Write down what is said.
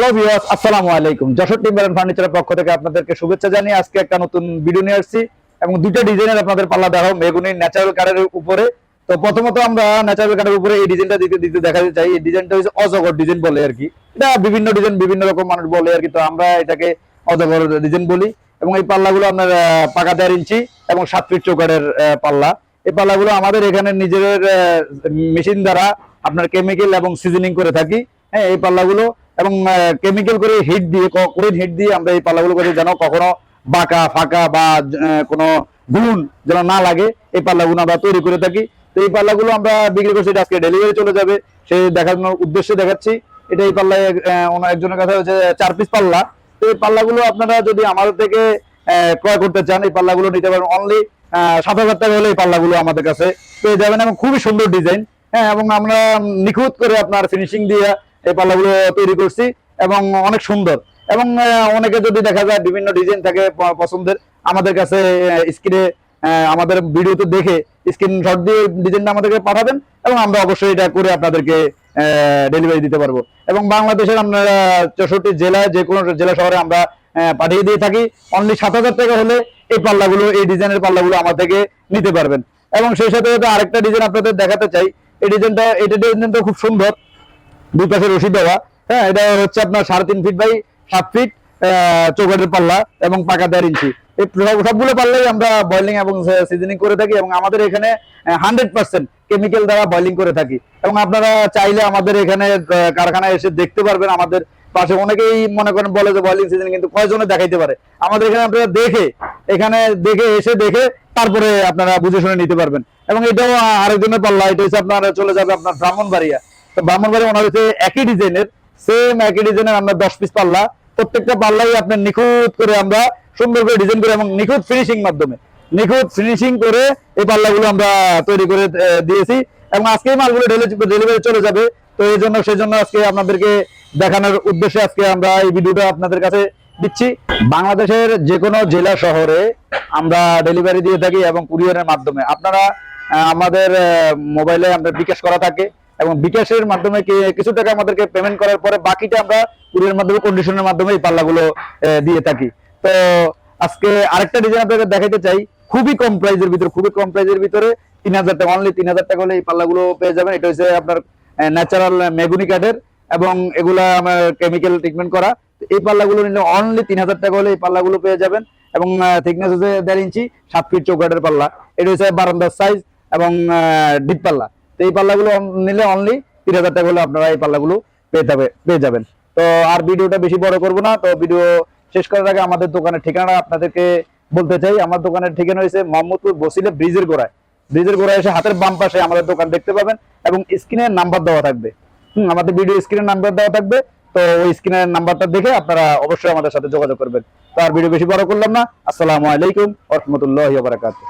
Hello viewers আসসালামু আলাইকুম। Jessore timber and ফার্নিচারের পক্ষ থেকে আপনাদেরকে শুভেচ্ছা জানিয়ে আজকে একটা নতুন ভিডিও নিয়ে আসছি এবং দুটো ডিজাইনের আপনাদের পাল্লা দেখাবো মেগুনি ন্যাচারাল কার্ডের উপরে। তো প্রথমত আমরা ন্যাচারাল কার্ডের উপরে এই ডিজাইনটা দিতে দিতে দেখাতে চাই। এই ডিজাইনটা হচ্ছে অজগর ডিজাইন বলে আর কি। এটা বিভিন্ন ডিজাইন বিভিন্ন রকম মানুষ বলে আর কি। তো আমরা এটাকে অজগর ডিজাইন বলি এবং এই পাল্লাগুলো আপনার পাকা দেড় ইঞ্চি এবং সাত ফিট চৌকারের পাল্লা। এই পাল্লাগুলো আমাদের এখানে নিজেদের মেশিন দ্বারা আপনার কেমিক্যাল এবং সিজনিং করে থাকি। হ্যাঁ এই পাল্লাগুলো এবং কেমিক্যাল করে হিট দিয়ে কোরিন হিট দিয়ে আমরা এই পাল্লাগুলো করে যেন কখনো বাঁকা, ফাঁকা বা কোনো গুণ যেন না লাগে, এই পাল্লাগুলো আমরা তৈরি করে থাকি। তো এই পাল্লাগুলো আমরা বিক্রি করছি আজকে ডেলিভারি চলে যাবে। সেই দেখানোর উদ্দেশ্যে দেখাচ্ছি। এটা এই পাল্লায় একজনের কাছে হচ্ছে চার পিস পাল্লা। তো এই পাল্লাগুলো আপনারা যদি আমাদের থেকে ক্রয় করতে চান, এই পাল্লাগুলো নিতে পারেন অনলি সাত হাজার টাকা হলে এই পাল্লাগুলো আমাদের কাছে পেয়ে যাবেন এবং খুবই সুন্দর ডিজাইন হ্যাঁ এবং আমরা নিখুঁত করে আপনার ফিনিশিং দিয়ে এই পাল্লাগুলো তৈরি করছি এবং অনেক সুন্দর। এবং অনেকে যদি দেখা যায় বিভিন্ন ডিজাইন থাকে পছন্দের, আমাদের কাছে স্ক্রিনে আমাদের ভিডিওতে দেখে স্ক্রিনশট দিয়ে ডিজাইনটা আমাদেরকে পাঠাবেন এবং আমরা অবশ্যই এটা করে আপনাদেরকে ডেলিভারি দিতে পারব। এবং বাংলাদেশের আপনারা চৌষট্টি জেলায় যে কোনো জেলা শহরে আমরা পাঠিয়ে দিয়ে থাকি অনলি সাত হাজার টাকা হলে এই পাল্লাগুলো, এই ডিজাইনের পাল্লাগুলো আমার থেকে নিতে পারবেন। এবং সেই সাথে আরেকটা ডিজাইন আপনাদের দেখাতে চাই। এই ডিজাইনটা এটা ডিজাইনটা খুব সুন্দর। দুই পাশে রশি দেওয়া হ্যাঁ এটা হচ্ছে আপনার সাড়ে তিন ফিট বাই সাত ফিট চৌকাটের পাল্লা এবং পাকা দেড় ইঞ্চি সবগুলো পাল্লাই আমরা বয়লিং এবং সিজনিং করে থাকি এবং আমাদের এখানে হান্ড্রেড পার্সেন্ট কেমিক্যাল দ্বারা বয়লিং করে থাকি। এবং আপনারা চাইলে আমাদের এখানে কারখানায় এসে দেখতে পারবেন আমাদের পাশে। অনেকেই মনে করেন, বলে যে বয়লিং সিজন কিন্তু কয়জনে দেখাইতে পারে? আমাদের এখানে আপনারা দেখে, এখানে দেখে, এসে দেখে তারপরে আপনারা বুঝে শুনে নিতে পারবেন। এবং এটাও আরেকজনের পাল্লা, এটা হচ্ছে আপনার, চলে যাবে আপনার ব্রাহ্মণবাড়িয়া। তো ব্রাহ্মণবাড়ি ওনার হচ্ছে একই ডিজাইনের সেম একই ডিজাইনের আমরা দশ পিস পাল্লা। প্রত্যেকটা পাল্লাই আপনার নিখুঁত করে আমরা সুন্দর করে ডিজাইন করে এবং নিখুঁত ফিনিশিং মাধ্যমে, নিখুঁত ফিনিশিং করে এই পাল্লাগুলো আমরা তৈরি করে দিয়েছি। এবং আজকে মালগুলো ডেলিভারি চলে যাবে। তো এই জন্য সেই জন্য আজকে আপনাদেরকে দেখানোর উদ্দেশ্যে আজকে আমরা এই ভিডিওটা আপনাদের কাছে দিচ্ছি। বাংলাদেশের যে কোনো জেলা শহরে আমরা ডেলিভারি দিয়ে থাকি এবং কুরিয়ারের মাধ্যমে। আপনারা আমাদের মোবাইলে আমরা বিকাশ করা থাকে। এবং বিকাশের মাধ্যমে কিছু টাকা আমাদেরকে পেমেন্ট করার পরে বাকিটা আমরা কুরিয়ার মাধ্যমে কন্ডিশনের মাধ্যমে এই পাল্লাগুলো দিয়ে থাকি। তো আজকে আরেকটা ডিজাইন আপনাদের দেখাইতে চাই। খুবই কম প্রাইজের ভিতরে, খুবই কম প্রাইজের ভিতরে তিন হাজার টাকা অনলি তিন হাজার টাকা হলে এই পাল্লাগুলো পেয়ে যাবেন। এটা হচ্ছে আপনার ন্যাচারাল মেগুনি কাঠের এবং এগুলা আমার কেমিক্যাল ট্রিটমেন্ট করা। এই পাল্লাগুলো নিলে অনলি তিন হাজার টাকা হলে এই পাল্লাগুলো পেয়ে যাবেন। এবং থিকনেস হচ্ছে দেড় ইঞ্চি, সাত ফিট চৌকাঠের পাল্লা। এটা হচ্ছে বারান্দার সাইজ এবং ডিপ পাল্লা। তো এই পাল্লাগুলো নিলে অনলি তিন হাজার টাকা হলে আপনারা এই পাল্লাগুলো পেয়ে যাবে, পেয়ে যাবেন। তো আর ভিডিওটা বেশি বড় করব না, তো ভিডিও শেষ করার আগে আমাদের দোকানের ঠিকানা আপনাদেরকে বলতে চাই। আমার দোকানের ঠিকানা হয়েছে মোহাম্মদপুর বসিলে ব্রিজের গোড়ায়। ব্রিজের গোড়ায় এসে হাতের বাম পাশে আমাদের দোকান দেখতে পাবেন এবং স্ক্রিনের নাম্বার দেওয়া থাকবে। হুম, আমাদের ভিডিও স্ক্রিনের নাম্বার দেওয়া থাকবে, তো ওই স্ক্রিনের নাম্বারটা দেখে আপনারা অবশ্যই আমাদের সাথে যোগাযোগ করবেন। তো আর ভিডিও বেশি বড় করলাম না। আসসালামু আলাইকুম রহমতুল্লাহ বারাকাতুহ।